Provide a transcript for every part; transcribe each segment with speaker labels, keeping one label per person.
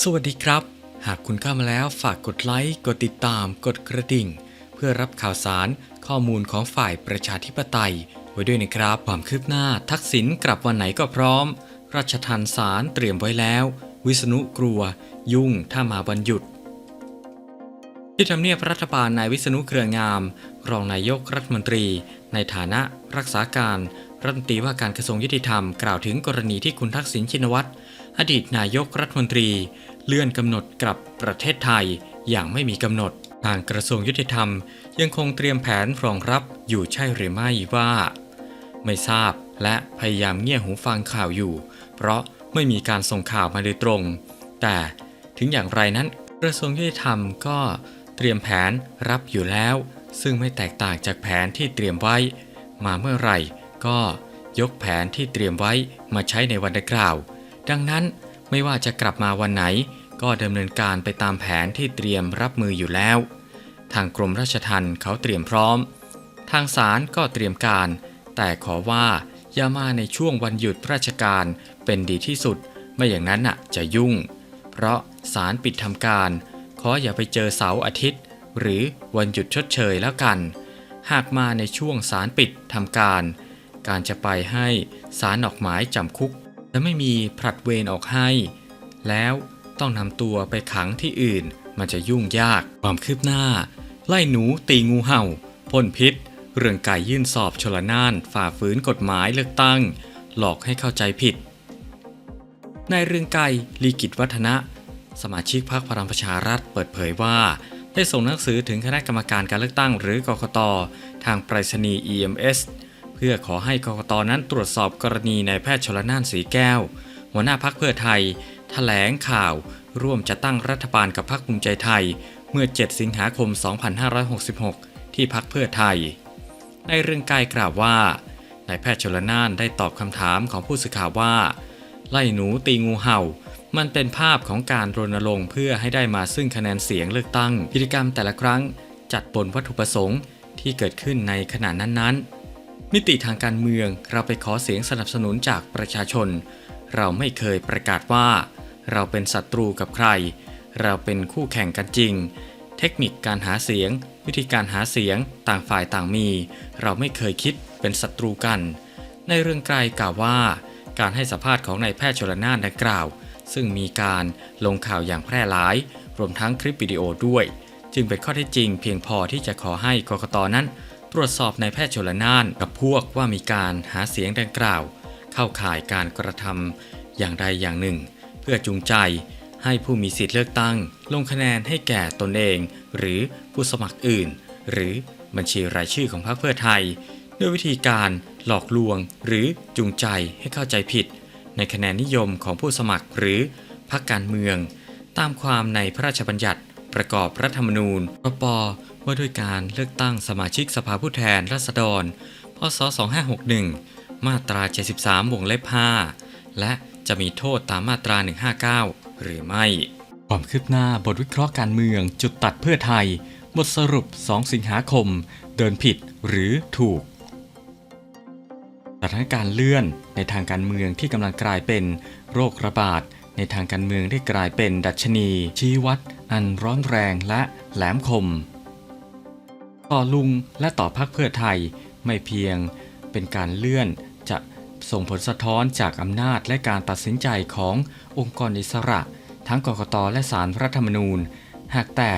Speaker 1: สวัสดีครับ หากคุณเข้ามาแล้วฝากกดไลค์กดติดตาม กดกระดิ่ง เพื่อรับข่าวสารข้อมูลของฝ่ายประชาธิปไตย ไว้ด้วยนะครับ ความคืบหน้าทักษิณกลับวันไหนก็พร้อม ราชทันสารเตรียมไว้แล้ว วิษณุกลัว ยุ่งถ้ามาวันหยุด ที่ทำเนียบรัฐบาลนายวิษณุเครืองาม รองนายกรัฐมนตรี ในฐานะรักษาการรัฐมนตรีว่าการกระทรวงยุติธรรมกล่าวถึงกรณีที่คุณทักษิณชินวัตร อดีตนายกรัฐมนตรีเลื่อนกำหนดกลับประเทศไทยอย่างไม่มีกำหนด ทางกระทรวงยุติธรรม ยังคงเตรียมแผนรองรับอยู่ใช่หรือไม่ว่า ไม่ทราบและพยายามเงี่ยหูฟังข่าวอยู่ เพราะไม่มีการส่งข่าวมาโดยตรง แต่ถึงอย่างไรนั้นกระทรวงยุติธรรมก็เตรียมแผนรับอยู่แล้ว ซึ่งไม่แตกต่างจากแผนที่เตรียมไว้ มาเมื่อไหร่ก็ยกแผนที่เตรียมไว้มาใช้ในวันดังกล่าว ดังนั้นไม่ว่าจะกลับมาวันไหน ก็ดำเนินการไปตามแผนที่เตรียมรับมืออยู่แล้ว ทางกรมราชทัณฑ์เขาเตรียมพร้อม ทางศาลก็เตรียมการ แต่ขอว่าอย่ามาในช่วงวันหยุดราชการเป็นดีที่สุด ไม่อย่างนั้นน่ะจะยุ่ง เพราะศาลปิดทำการ ขออย่าไปเจอเสาร์อาทิตย์ หรือวันหยุดชดเชยแล้วกัน หากมาในช่วงศาลปิดทำการ การจะไปให้ศาลออกหมายจำคุก จะไม่มีผลัดเวรออกให้ แล้วต้องนำตัวไปขังที่อื่น มันจะยุ่งยากความคืบหน้า ไล่หนูตีงูเห่าพ่นพิษ เรื่องไก่ยื่นสอบชลนาน ฝ่าฝืนกฎหมายเลือกตั้ง หลอกให้เข้าใจผิดนายเรืองไกรลีกิจวัฒนะ สมาชิกพรรคพลังประชารัฐเปิดเผยว่า ได้ส่งหนังสือถึงคณะกรรมการการเลือกตั้งหรือกกตทางไปรษณีย์ EMS เพื่อขอให้กกตนั้นตรวจสอบกรณีนายแพทย์ชลน่านสีแก้ว หัวหน้าพักเพื่อไทยแถลงข่าว ร่วมจะตั้งรัฐบาลกับพรรคภูมิใจไทย เมื่อ 7 สิงหาคม 2566 ที่พักเพื่อไทย ในเรื่องไกลกล่าวว่านายแพทย์ชลน่านได้ตอบคำถามของผู้สื่อข่าวว่า ไล่หนูตีงูเห่า มันเป็นภาพของการรณรงค์เพื่อให้ได้มาซึ่งคะแนนเสียงเลือกตั้ง กิจกรรมแต่ละครั้งจัดบนวัตถุประสงค์ที่เกิดขึ้นในขณะนั้นๆ มิติทางการเมืองเราไปขอเสียงสนับสนุนจากประชาชน เราไม่เคยประกาศว่า เราเป็นศัตรูกับใคร เราเป็นคู่แข่งกันจริง เทคนิคการหาเสียง วิธีการหาเสียงต่างฝ่ายต่างมี เราไม่เคยคิดเป็นศัตรูกัน ในเรื่องไกลกล่าวว่า การให้สัมภาษณ์ของนายแพทย์ชลนานดังกล่าว ซึ่งมีการลงข่าวอย่างแพร่หลาย รวมทั้งคลิปวิดีโอด้วย จึงเป็นข้อเท็จจริง เพียงพอที่จะขอให้กกตนั้น ตรวจสอบนายแพทย์ชลนานกับพวกว่ามีการหาเสียงดังกล่าว เข้าข่ายการกระทำอย่างใดอย่างหนึ่ง เพื่อจูงใจให้ผู้มีสิทธิ์เลือกตั้ง ลงคะแนนให้แก่ตนเอง หรือผู้สมัครอื่น หรือบัญชีรายชื่อของพรรคเพื่อไทย ด้วยวิธีการหลอกลวง หรือจูงใจให้เข้าใจผิด ในคะแนนนิยมของผู้สมัครหรือพรรคการเมือง ตามความในพระราชบัญญัติ ประกอบรัฐธรรมนูญปปว่าด้วยการเลือกตั้งสมาชิกสภาผู้แทนราษฎร พศ 2561 มาตรา 73 วงเล็บ 5 และจะมีโทษตามมาตรา 159 หรือไม่ ความคืบหน้าบทวิเคราะห์การเมืองจุดตัดเพื่อไทย บทสรุป 2 สิงหาคม เดินผิดหรือถูกสถานการณ์เลื่อนในทางการเมืองที่กำลังกลายเป็นโรคระบาดในทางการเมืองได้กลายเป็นดัชนี ชี้วัด อันร้อนแรงและแหลมคม ต่อลุงและต่อพักเพื่อไทยไม่เพียงเป็นการเลื่อนจะส่งผลสะท้อนจากอำนาจและการตัดสินใจขององค์กรอิสระ ทั้งกกตและศาลรัฐธรรมนูญ หากแต่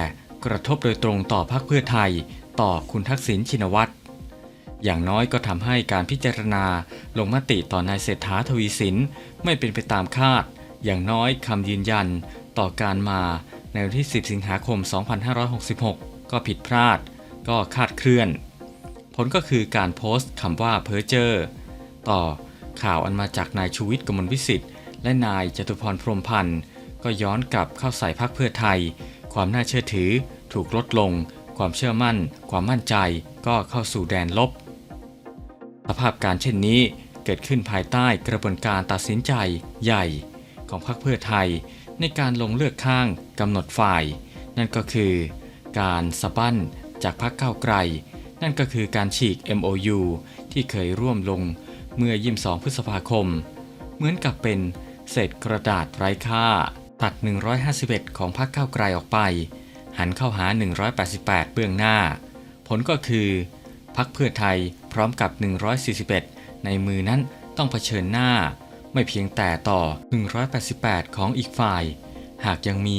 Speaker 1: กระทบโดยตรงต่อพักเพื่อไทย ต่อคุณทักษิณชินวัตรอย่างน้อยก็ทำให้การพิจารณาลงมติต่อนายเศรษฐาทวีสินไม่เป็นไปตามคาด อย่างน้อยคำยืนยันต่อการมา ในวันที่ 10 สิงหาคม 2566 ก็ผิดพลาด ก็คาดเคลื่อน ผลก็คือการโพสต์คำว่าเพ้อเจอร์ต่อข่าวอันมาจากนายชูวิทย์กมลวิสิทธิ์และนายจตุพรพรหมพันธ์ก็ย้อนกลับเข้าใส่พักเพื่อไทย ความน่าเชื่อถือ ถูกลดลง ความเชื่อมั่น ความมั่นใจก็เข้าสู่แดนลบ สภาพการเช่นนี้เกิดขึ้นภายใต้กระบวนการตัดสินใจใหญ่ของพรรคเพื่อไทย ในการลงเลือกข้างกำหนดฝ่าย นั่นก็คือ การสะบั้นจากพรรคก้าวไกล นั่นก็คือการฉีก MOU ที่เคยร่วมลงเมื่อ 22 พฤษภาคม เหมือนกับเป็นเศษกระดาษไร้ค่า ตัด 151 ของพรรคก้าวไกลออกไป หันเข้าหา 188 เบื้องหน้า ผลก็คือพรรคเพื่อไทยพร้อมกับ 141 ในมือนั้นต้องเผชิญหน้า ไม่เพียงแต่ต่อ 188 ของอีกฝ่าย หากยังมี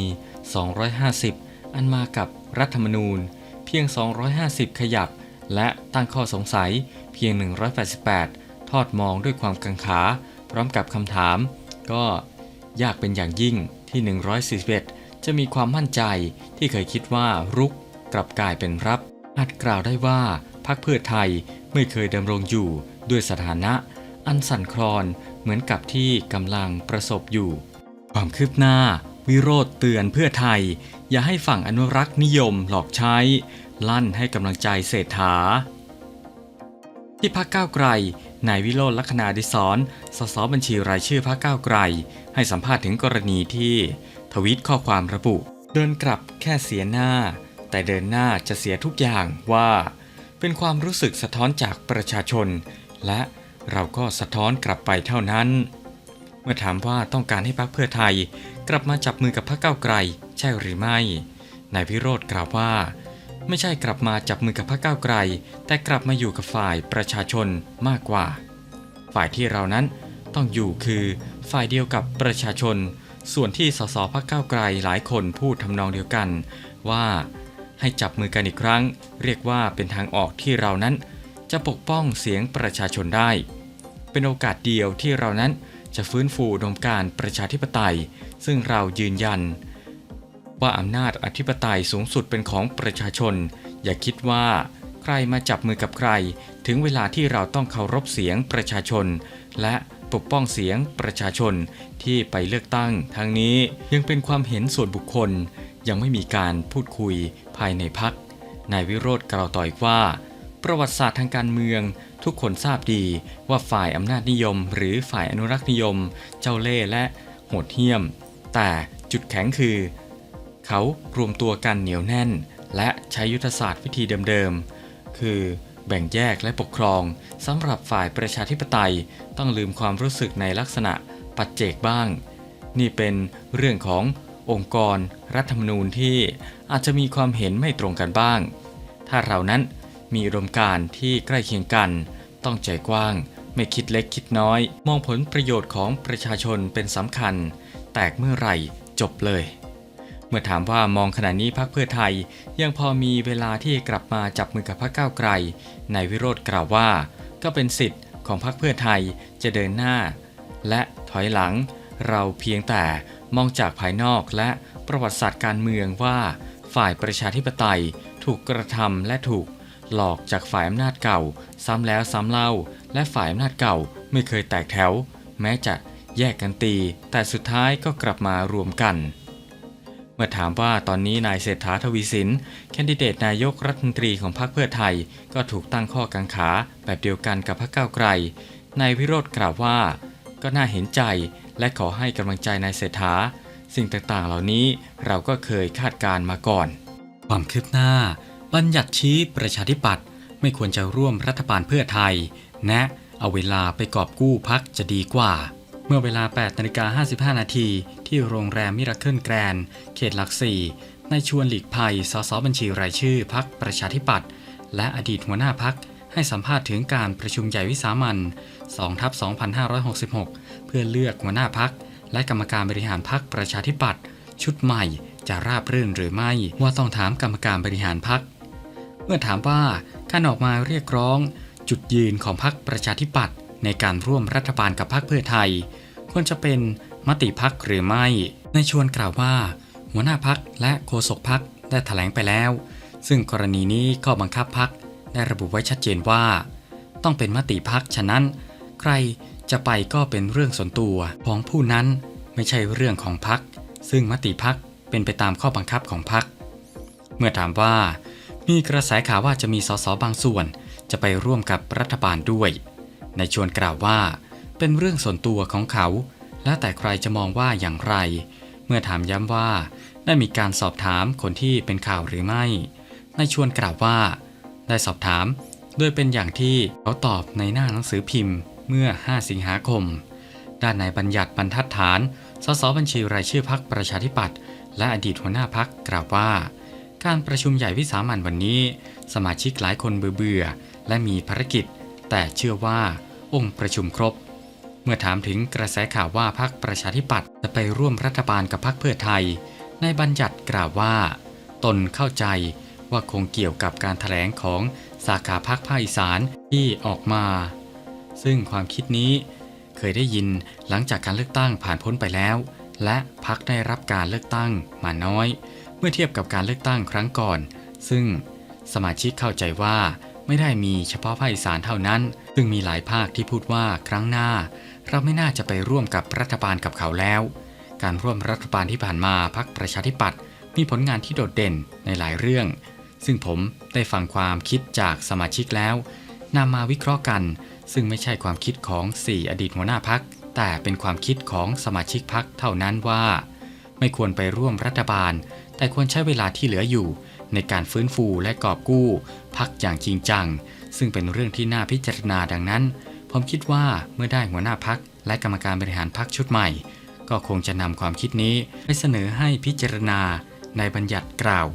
Speaker 1: 250 อันมากับรัฐธรรมนูญ เพียง 250 ขยับ และตั้งข้อสงสัยเพียง 188 ทอดมองด้วยความกังขา พร้อมกับคำถาม ก็ยากเป็นอย่างยิ่งที่ 141 จะมีความมั่นใจที่เคยคิดว่ารุกกลับกลายเป็นรับอาจกล่าวได้ว่าพรรคเพื่อไทยไม่เคยดำรงอยู่ด้วยสถานะ อันสั่นคลอนเหมือนกับที่กำลังประสบอยู่ ความคืบหน้า วิโรธเตือนเพื่อไทย อย่าให้ฝั่งอนุรักษ์นิยมหลอกใช้ ลั่นให้กำลังใจเศรษฐา ที่พักก้าวไกลนายวิโรจน์ลักษณาดิศรสสบัญชีรายชื่อพักก้าวไกล ให้สัมภาษณ์ถึงกรณีที่ทวิตข้อความระบุ เดินกลับแค่เสียหน้า แต่เดินหน้าจะเสียทุกอย่างว่า เป็นความรู้สึกสะท้อนจากประชาชน และ เราก็สะท้อนกลับไปเท่านั้น เมื่อถามว่าต้องการให้พรรคเพื่อไทย กลับมาจับมือกับพรรคก้าวไกล ใช่หรือไม่นายวิโรธกล่าวว่า ไม่ใช่กลับมาจับมือกับพรรคก้าวไกล แต่กลับมาอยู่กับฝ่ายประชาชนมากกว่า ฝ่ายที่เรานั้นต้องอยู่คือฝ่ายเดียวกับประชาชน ส่วนที่สสพรรคก้าวไกลหลายคนพูดทำนองเดียวกัน ว่าให้จับมือกันอีกครั้ง เรียกว่าเป็นทางออกที่เรานั้น จะปกป้องเสียงประชาชนได้ เป็นโอกาสเดียวที่เรานั้นจะฟื้นฟูดมการประชาธิปไตย ซึ่งเรายืนยัน ว่าอำนาจอธิปไตยสูงสุดเป็นของประชาชน อย่าคิดว่าใครมาจับมือกับใคร ถึงเวลาที่เราต้องเคารพเสียงประชาชน และปกป้องเสียงประชาชนที่ไปเลือกตั้ง ทั้งนี้ยังเป็นความเห็นส่วนบุคคลยังไม่มีการพูดคุยภายในพักนายวิโรธกล่าวต่ออีกว่า ประวัติศาสตร์ทางการเมือง ทุกคนทราบดีว่าฝ่ายอำนาจนิยม หรือฝ่ายอนุรักษ์นิยม เจ้าเล่ห์และโหดเหี้ยม แต่จุดแข็งคือ เขารวมตัวกันเหนียวแน่น และใช้ยุทธศาสตร์วิธีเดิมๆ คือแบ่งแยกและปกครองสำหรับฝ่ายประชาธิปไตยต้องลืมความรู้สึกในลักษณะปัจเจกบ้าง นี่เป็นเรื่องขององค์กรรัฐธรรมนูญที่อาจจะมีความเห็นไม่ตรงกันบ้าง ถ้าเรานั้น มีอุดมการณ์ที่ใกล้เคียงกัน ต้องใจกว้าง ไม่คิดเล็กคิดน้อย มองผลประโยชน์ของประชาชนเป็นสำคัญ แตกเมื่อไหร่จบเลย เมื่อถามว่ามองขณะนี้พักเพื่อไทย ยังพอมีเวลาที่กลับมาจับมือกับพรรคก้าวไกลนายวิโรธกล่าวว่า ก็เป็นสิทธิ์ของพรรคเพื่อไทยจะเดินหน้า และถอยหลัง เราเพียงแต่มองจากภายนอกและประวัติศาสตร์การเมืองว่า ฝ่ายประชาธิปไตยถูกกระทำและถูก หลอกจากฝ่ายอำนาจเก่า ซ้ำแล้วซ้ำเล่า และฝ่ายอำนาจเก่าไม่เคยแตกแถว แม้จะแยกกันตี แต่สุดท้ายก็กลับมารวมกัน เมื่อถามว่าตอนนี้นายเศรษฐาทวีสิน แคนดิเดตนายกรัฐมนตรีของพรรคเพื่อไทย ก็ถูกตั้งข้อกังขาแบบเดียวกันกับพรรคก้าวไกล นายวิโรธกล่าวว่า ก็น่าเห็นใจและขอให้กำลังใจนายเศรษฐา สิ่งต่างๆเหล่านี้เราก็เคยคาดการมาก่อน ความคืบหน้า บัญญัติชี้ประชาธิปัตย์ไม่ควรจะร่วมรัฐบาลเพื่อไทยแนะเอาเวลาไปกอบกู้พักจะดีกว่า เมื่อเวลา8นาฬิกา55 นาทีที่โรงแรมมิราเคิลแกรนด์เขตหลักสี่นายชวนหลีกภัย สสบัญชีรายชื่อพักประชาธิปัตย์และอดีตหัวหน้าพักให้สัมภาษณ์ถึงการประชุมใหญ่วิสามัน2ทับ2566 เพื่อเลือกหัวหน้าพักและกรรมการบริหารพักประชาธิปัตย์ชุดใหม่จะราบรื่นหรือไม่ว่าต้องถามกรรมการบริหารพัก เมื่อถามว่าการออกมาเรียกร้อง จุดยืนของพรรคประชาธิปัตย์ในการร่วมรัฐบาลกับพรรคเพื่อไทย ควรจะเป็นมติพักหรือไม่ ในชวนกล่าวว่า หัวหน้าพักและโฆษกพักได้แถลงไปแล้ว ซึ่งกรณีนี้ข้อบังคับพักได้ระบุไว้ชัดเจนว่า ต้องเป็นมติพักฉะนั้น ใครจะไปก็เป็นเรื่องส่วนตัวของผู้นั้นไม่ใช่เรื่องของพักซึ่งมติพักเป็นไปตามข้อบังคับของพักเมื่อถามว่า มีกระแสข่าวว่าจะมีสสบางส่วน จะไปร่วมกับรัฐบาลด้วย ในชวนกล่าวว่า เป็นเรื่องส่วนตัวของเขา แล้วแต่ใครจะมองว่าอย่างไร เมื่อถามย้ำว่า ได้มีการสอบถามคนที่เป็นข่าวหรือไม่ ในชวนกล่าวว่า ได้สอบถาม โดยเป็นอย่างที่เขาตอบในหน้าหนังสือพิมพ์เมื่อ 5 สิงหาคม ด้านในบัญญัติบรรทัดฐาน สสบัญชีรายชื่อพักประชาธิปัตย์และอดีตหัวหน้าพักกล่าวว่า การประชุมใหญ่วิสามันวันนี้ สมาชิกหลายคนเบื่อๆและมีภารกิจ แต่เชื่อว่าองค์ประชุมครบ เมื่อถามถึงกระแสข่าวว่าพรรคประชาธิปัตย์จะไปร่วมรัฐบาลกับพรรคเพื่อไทยในบัญญัติกล่าวว่า ตนเข้าใจว่าคงเกี่ยวกับการถแถลงของสาขาพรรคภาคอีสานที่ออกมา ซึ่งความคิดนี้เคยได้ยินหลังจากการเลือกตั้งผ่านพ้นไปแล้ว และพรรคได้รับการเลือกตั้งมาน้อย เมื่อเทียบกับการเลือกตั้งครั้งก่อน ซึ่งสมาชิกเข้าใจว่าไม่ได้มีเฉพาะภาคอีสานเท่านั้น ซึ่งมีหลายภาคที่พูดว่าครั้งหน้า เราไม่น่าจะไปร่วมกับรัฐบาลกับเขาแล้ว การร่วมรัฐบาลที่ผ่านมาพรรคประชาธิปัตย์มีผลงานที่โดดเด่นในหลายเรื่อง ซึ่งผมได้ฟังความคิดจากสมาชิกแล้วนำมาวิเคราะห์กัน ซึ่งไม่ใช่ความคิดของ 4 อดีตหัวหน้าพัก แต่เป็นความคิดของสมาชิกพักเท่านั้นว่า ไม่ควรไปร่วมรัฐบาล แต่ควรใช้เวลาที่เหลืออยู่ ในการฟื้นฟูและกอบกู้ พักอย่างจริงจัง ซึ่งเป็นเรื่องที่น่าพิจารณาดังนั้น ผมคิดว่าเมื่อได้หัวหน้าพักและกรรมการบริหารพักชุดใหม่ ก็คงจะนำความคิดนี้ไปเสนอให้พิจารณาในบัญญัติกล่าว